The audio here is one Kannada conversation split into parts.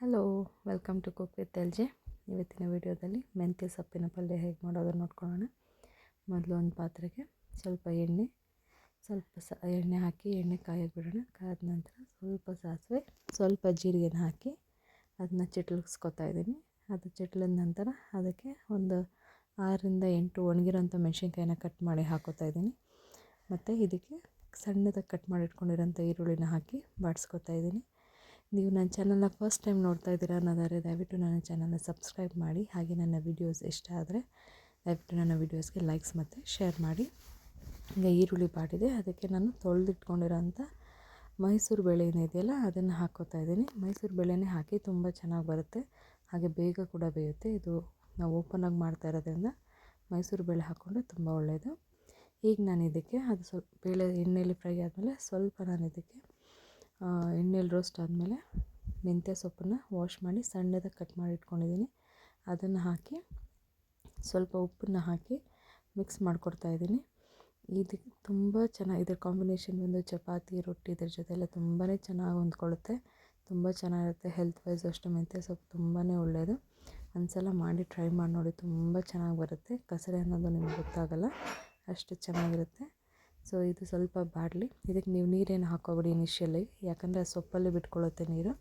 Hello welcome to cook with L J ಇವತ್ತಿನ ವಿಡಿಯೋದಲ್ಲಿ ಮೆಂತ್ಯ ಸೊಪ್ಪಿನ ಪಲ್ಯ ಹೇಗೆ ಮಾಡೋದನ್ನು ನೋಡ್ಕೊಳ್ಳೋಣ. ಮೊದಲು ಒಂದು ಪಾತ್ರೆಗೆ ಸ್ವಲ್ಪ ಎಣ್ಣೆ, ಸ್ವಲ್ಪ ಸ, ಎಣ್ಣೆ ಹಾಕಿ, ಎಣ್ಣೆ ಕಾಯಕ್ಕೆ ಬಿಡೋಣ. ಕಾದ ನಂತರ ಸ್ವಲ್ಪ ಸಾಸಿವೆ, ಸ್ವಲ್ಪ ಜೀರಿಗೆನ ಹಾಕಿ ಅದನ್ನ ಚಿಟ್ಲಿಸ್ಕೊತಾ ಇದ್ದೀನಿ. ಅದು ಚಿಟ್ಲಿದ ನಂತರ ಅದಕ್ಕೆ ಒಂದು ಆರರಿಂದ ಎಂಟು ಒಣಗಿರೋಂಥ ಮೆಣಸಿನ್ಕಾಯಿನ ಕಟ್ ಮಾಡಿ ಹಾಕೋತಾ ಇದ್ದೀನಿ. ಮತ್ತು ಇದಕ್ಕೆ ಸಣ್ಣದಾಗಿ ಕಟ್ ಮಾಡಿಟ್ಕೊಂಡಿರೋಂಥ ಈರುಳ್ಳಿನ ಹಾಕಿ ಬಾಡಿಸ್ಕೊತಾ ಇದ್ದೀನಿ. ನೀವು ನನ್ನ ಚಾನಲ್ನ ಫಸ್ಟ್ ಟೈಮ್ ನೋಡ್ತಾ ಇದ್ದೀರಾ ಅನ್ನೋದಾದರೆ ದಯವಿಟ್ಟು ನನ್ನ ಚಾನಲ್ನ ಸಬ್ಸ್ಕ್ರೈಬ್ ಮಾಡಿ ಹಾಗೆ ನನ್ನ ವೀಡಿಯೋಸ್ ಇಷ್ಟ ಆದರೆ ದಯವಿಟ್ಟು ನನ್ನ ವೀಡಿಯೋಸ್ಗೆ ಲೈಕ್ಸ್ ಮತ್ತು ಶೇರ್ ಮಾಡಿ. ಈಗ ಈರುಳ್ಳಿ ಬಾಡಿದೆ ಅದಕ್ಕೆ ನಾನು ತೊಳೆದಿಟ್ಕೊಂಡಿರೋಂಥ ಮೈಸೂರು ಬೇಳೆ ಏನಿದೆಯಲ್ಲ ಅದನ್ನು ಹಾಕೋತಾ ಇದ್ದೀನಿ. ಮೈಸೂರು ಬೇಳೆನೇ ಹಾಕಿ ತುಂಬ ಚೆನ್ನಾಗಿ ಬರುತ್ತೆ, ಹಾಗೆ ಬೇಗ ಕೂಡ ಬೇಯುತ್ತೆ. ಇದು ನಾವು ಓಪನಾಗಿ ಮಾಡ್ತಾ ಇರೋದ್ರಿಂದ ಮೈಸೂರು ಬೇಳೆ ಹಾಕ್ಕೊಂಡ್ರೆ ತುಂಬ ಒಳ್ಳೆಯದು ಈಗ ನಾನು ಇದಕ್ಕೆ ಅದು ಸ್ವಲ್ಪ ಬೇಳೆ ಎಣ್ಣೆಯಲ್ಲಿ ಫ್ರೈ ಆದಮೇಲೆ ಸ್ವಲ್ಪ ನಾನು ಇದಕ್ಕೆ ಎಣ್ಣೆಲಿ ರೋಸ್ಟ್ ಆದಮೇಲೆ ಮೆಂತ್ಯ ಸೊಪ್ಪನ್ನು ವಾಶ್ ಮಾಡಿ ಸಣ್ಣದಾಗಿ ಕಟ್ ಮಾಡಿ ಇಟ್ಕೊಂಡಿದ್ದೀನಿ ಅದನ್ನು ಹಾಕಿ ಸ್ವಲ್ಪ ಉಪ್ಪನ್ನು ಹಾಕಿ ಮಿಕ್ಸ್ ಮಾಡಿಕೊಡ್ತಾಯಿದ್ದೀನಿ ಇದು ತುಂಬ ಚೆನ್ನಾಗಿ ಇದ್ರ ಕಾಂಬಿನೇಷನ್ ಬಂದು ಚಪಾತಿ, ರೊಟ್ಟಿ ಇದ್ರ ಜೊತೆ ಎಲ್ಲ ತುಂಬಾ ಚೆನ್ನಾಗಿ ಹೊಂದ್ಕೊಳ್ಳುತ್ತೆ. ತುಂಬ ಚೆನ್ನಾಗಿರುತ್ತೆ. ಹೆಲ್ತ್ ವೈಸ್ ಅಷ್ಟು ಮೆಂತ್ಯ ಸೊಪ್ಪು ತುಂಬಾ ಒಳ್ಳೆಯದು ಒಂದ್ಸಲ ಮಾಡಿ ಟ್ರೈ ಮಾಡಿ ನೋಡಿ, ತುಂಬ ಚೆನ್ನಾಗಿ ಬರುತ್ತೆ. ಕಸರೆ ಅನ್ನೋದು ನಿಮ್ಗೆ ಗೊತ್ತಾಗಲ್ಲ. ಅಷ್ಟು ಚೆನ್ನಾಗಿರುತ್ತೆ. ಸೊ ಇದು ಸ್ವಲ್ಪ ಬಾಡಲಿ. ಇದಕ್ಕೆ ನೀವು ನೀರೇನು ಹಾಕೋಬೇಡಿ ಇನಿಷಿಯಲಿ ಯಾಕಂದರೆ ಸೊಪ್ಪಲ್ಲಿ ಬಿಟ್ಕೊಳ್ಳುತ್ತೆ ನೀರು.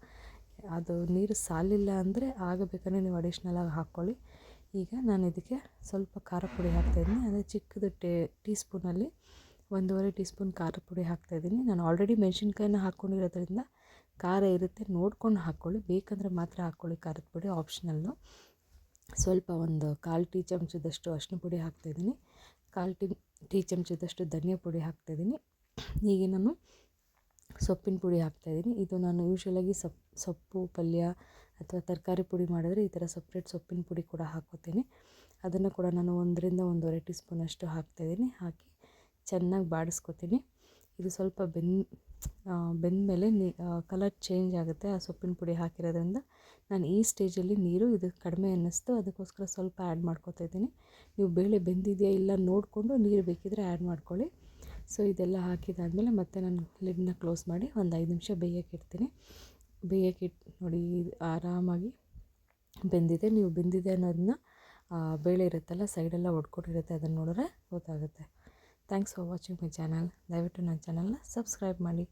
ಅದು ನೀರು ಸಾಲಿಲ್ಲ ಅಂದರೆ ಆಗ ಬೇಕಾದ್ರೆ ನೀವು ಅಡಿಷ್ನಲಾಗಿ ಹಾಕ್ಕೊಳ್ಳಿ. ಈಗ ನಾನು ಇದಕ್ಕೆ ಸ್ವಲ್ಪ ಖಾರ ಪುಡಿ ಹಾಕ್ತಾಯಿದ್ದೀನಿ ಅಂದರೆ ಚಿಕ್ಕದು ಟೇ ಟೀ ಸ್ಪೂನಲ್ಲಿ ಒಂದೂವರೆ ಟೀ ಸ್ಪೂನ್ ಖಾರ ಪುಡಿ ಹಾಕ್ತಾಯಿದ್ದೀನಿ ನಾನು ಆಲ್ರೆಡಿ ಮೆಣಸಿನ್ಕಾಯಿನ ಹಾಕ್ಕೊಂಡಿರೋದ್ರಿಂದ ಖಾರ ಇರುತ್ತೆ. ನೋಡ್ಕೊಂಡು ಹಾಕ್ಕೊಳ್ಳಿ. ಬೇಕಂದರೆ ಮಾತ್ರ ಹಾಕ್ಕೊಳ್ಳಿ ಖಾರದ ಪುಡಿ ಆಪ್ಷನಲ್ಲು ಸ್ವಲ್ಪ ಒಂದು ಕಾಲು ಟೀ ಚಮಚದಷ್ಟು ಅರಿಶಿನ ಪುಡಿ ಹಾಕ್ತಾಯಿದ್ದೀನಿ ಕಾಲು ಟಿ, ಟೀ ಚಮಚದಷ್ಟು ಧನಿಯಾ ಪುಡಿ ಹಾಕ್ತಾಯಿದ್ದೀನಿ. ಹೀಗೆ ನಾನು ಸೊಪ್ಪಿನ ಪುಡಿ ಹಾಕ್ತಾಯಿದ್ದೀನಿ. ಇದು ನಾನು ಯೂಶ್ವಲಾಗಿ ಸೊಪ್ಪು ಸೊಪ್ಪು, ಪಲ್ಯ ಅಥವಾ ತರಕಾರಿ ಪುಡಿ ಮಾಡಿದ್ರೆ ಈ ಥರ ಸಪ್ರೇಟ್ ಸೊಪ್ಪಿನ ಪುಡಿ ಕೂಡ ಹಾಕ್ಕೋತೀನಿ. ಅದನ್ನು ಕೂಡ ನಾನು ಒಂದರಿಂದ ಒಂದೂವರೆ ಟೀ ಸ್ಪೂನಷ್ಟು ಹಾಕ್ತಾಯಿದ್ದೀನಿ. ಹಾಕಿ ಚೆನ್ನಾಗಿ ಬಾಡಿಸ್ಕೊತೀನಿ. ಇದು ಸ್ವಲ್ಪ ಬೆಂದ ಬೆಂದ ಮೇಲೆ ನೀ ಕಲರ್ ಚೇಂಜ್ ಆಗುತ್ತೆ, ಆ ಸೊಪ್ಪಿನ ಪುಡಿ ಹಾಕಿರೋದ್ರಿಂದ ನಾನು ಈ ಸ್ಟೇಜಲ್ಲಿ ನೀರು ಇದು ಕಡಿಮೆ ಅನ್ನಿಸ್ತು, ಅದಕ್ಕೋಸ್ಕರ ಸ್ವಲ್ಪ ಆ್ಯಡ್ ಮಾಡ್ಕೊತಾ ಇದ್ದೀನಿ. ನೀವು ಬೇಳೆ ಬೆಂದಿದೆಯಾ ಇಲ್ಲ ನೋಡಿಕೊಂಡು ನೀರು ಬೇಕಿದ್ರೆ ಆ್ಯಡ್ ಮಾಡ್ಕೊಳ್ಳಿ. ಸೊ ಇದೆಲ್ಲ ಹಾಕಿದಾದಮೇಲೆ ಮತ್ತೆ ನಾನು ಲಿಡ್ನ ಕ್ಲೋಸ್ ಮಾಡಿ ಒಂದು ಐದು ನಿಮಿಷ ಬೇಯಕ್ಕೆ ಇಡ್ತೀನಿ. ಬೇಯಕ್ಕೆ ಇಟ್ಟು ನೋಡಿ ಆರಾಮಾಗಿ ಬೆಂದಿದೆ. ನೀವು ಬೆಂದಿದೆ ಅನ್ನೋದನ್ನ ಬೇಳೆ ಇರುತ್ತಲ್ಲ ಸೈಡೆಲ್ಲ ಒಡ್ಕೊಂಡಿರುತ್ತೆ ಅದನ್ನು ನೋಡಿದ್ರೆ ಗೊತ್ತಾಗುತ್ತೆ. Thanks for watching my channel ದಯವಿಟ್ಟು ನನ್ನ ಚಾನಲ್ನ ಸಬ್ಸ್ಕ್ರೈಬ್ ಮಾಡಿ.